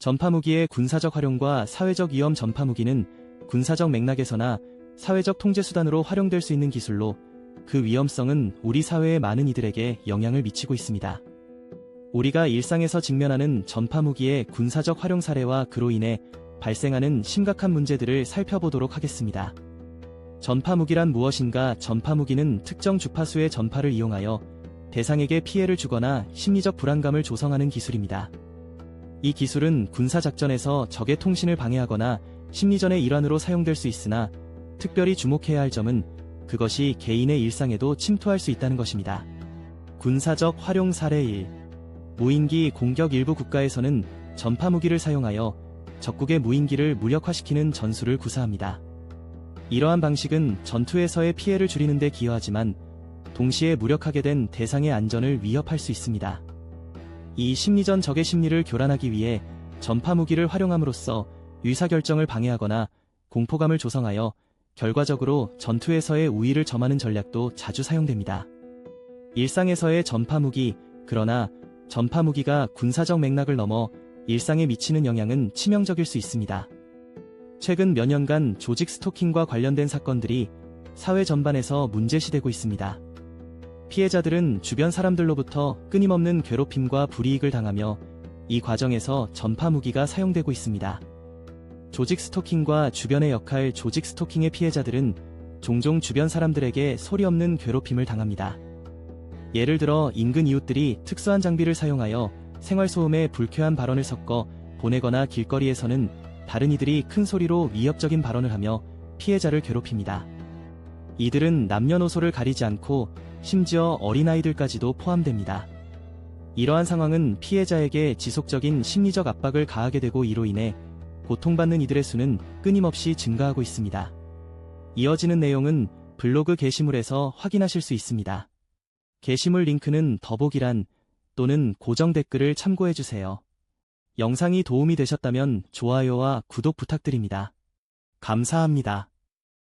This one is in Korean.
전파무기의 군사적 활용과 사회적 위험 전파무기는 군사적 맥락에서나 사회적 통제수단으로 활용될 수 있는 기술로 그 위험성은 우리 사회의 많은 이들에게 영향을 미치고 있습니다. 우리가 일상에서 직면하는 전파무기의 군사적 활용 사례와 그로 인해 발생하는 심각한 문제들을 살펴보도록 하겠습니다. 전파무기란 무엇인가? 전파무기는 특정 주파수의 전파를 이용하여 대상에게 피해를 주거나 심리적 불안감을 조성하는 기술입니다. 이 기술은 군사작전에서 적의 통신을 방해하거나 심리전의 일환으로 사용될 수 있으나 특별히 주목해야 할 점은 그것이 개인의 일상에도 침투할 수 있다는 것입니다. 군사적 활용 사례 1. 무인기 공격 일부 국가에서는 전파 무기를 사용하여 적국의 무인기를 무력화시키는 전술을 구사합니다. 이러한 방식은 전투에서의 피해를 줄이는 데 기여하지만 동시에 무력하게 된 대상의 안전을 위협할 수 있습니다. 이 심리전 적의 심리를 교란하기 위해 전파 무기를 활용함으로써 의사결정을 방해하거나 공포감을 조성하여 결과적으로 전투에서의 우위를 점하는 전략도 자주 사용됩니다. 일상에서의 전파 무기, 그러나 전파 무기가 군사적 맥락을 넘어 일상에 미치는 영향은 치명적일 수 있습니다. 최근 몇 년간 조직 스토킹과 관련된 사건들이 사회 전반에서 문제시되고 있습니다. 피해자들은 주변 사람들로부터 끊임없는 괴롭힘과 불이익을 당하며 이 과정에서 전파 무기가 사용되고 있습니다. 조직 스토킹과 주변의 역할 조직 스토킹의 피해자들은 종종 주변 사람들에게 소리 없는 괴롭힘을 당합니다. 예를 들어 인근 이웃들이 특수한 장비를 사용하여 생활소음에 불쾌한 발언을 섞어 보내거나 길거리에서는 다른 이들이 큰 소리로 위협적인 발언을 하며 피해자를 괴롭힙니다. 이들은 남녀노소를 가리지 않고 심지어 어린아이들까지도 포함됩니다. 이러한 상황은 피해자에게 지속적인 심리적 압박을 가하게 되고 이로 인해 고통받는 이들의 수는 끊임없이 증가하고 있습니다. 이어지는 내용은 블로그 게시물에서 확인하실 수 있습니다. 게시물 링크는 더보기란 또는 고정 댓글을 참고해주세요. 영상이 도움이 되셨다면 좋아요와 구독 부탁드립니다. 감사합니다.